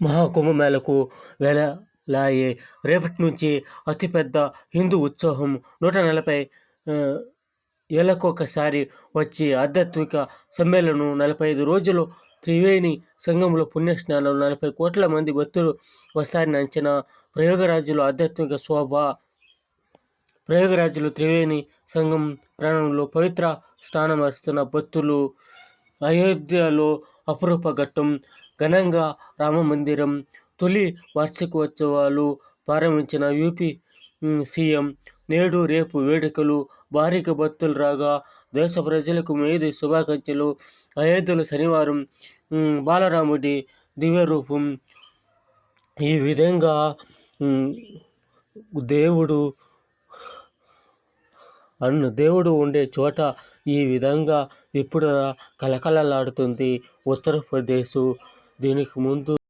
మహాకుంభమేళకు వేలాయే రేపటి నుంచి అతిపెద్ద హిందూ ఉత్సవం నూట నలభై ఏళ్ళకొకసారి వచ్చే ఆధ్యాత్మిక సమ్మేళనం నలభై ఐదు రోజులు త్రివేణి సంఘంలో పుణ్యస్నానం నలభై కోట్ల మంది భక్తులు వస్తారని అంచనా. ప్రయాగరాజ్లో ఆధ్యాత్మిక శోభ ప్రయోగరాజులు త్రివేణి సంఘం ప్రాణంలో పవిత్ర స్నానం వస్తున్న భక్తులు అయోధ్యలో అపురూప ఘట్టం ఘనంగా రామమందిరం తొలి వార్షికోత్సవాలు ప్రారంభించిన యూపీ సీఎం నేడు రేపు వేడుకలు భారీగా భక్తులు రాగా దేశ ప్రజలకు మేది శుభాకాంక్షలు. అయోధ్యలో శనివారం బాలరాముడి దివ్యరూపం. ఈ విధంగా దేవుడు అన్న దేవుడు ఉండే చోట ఈ విధంగా ఇప్పుడు కలకలలాడుతుంది ఉత్తరప్రదేశ్ దీనికి ముందు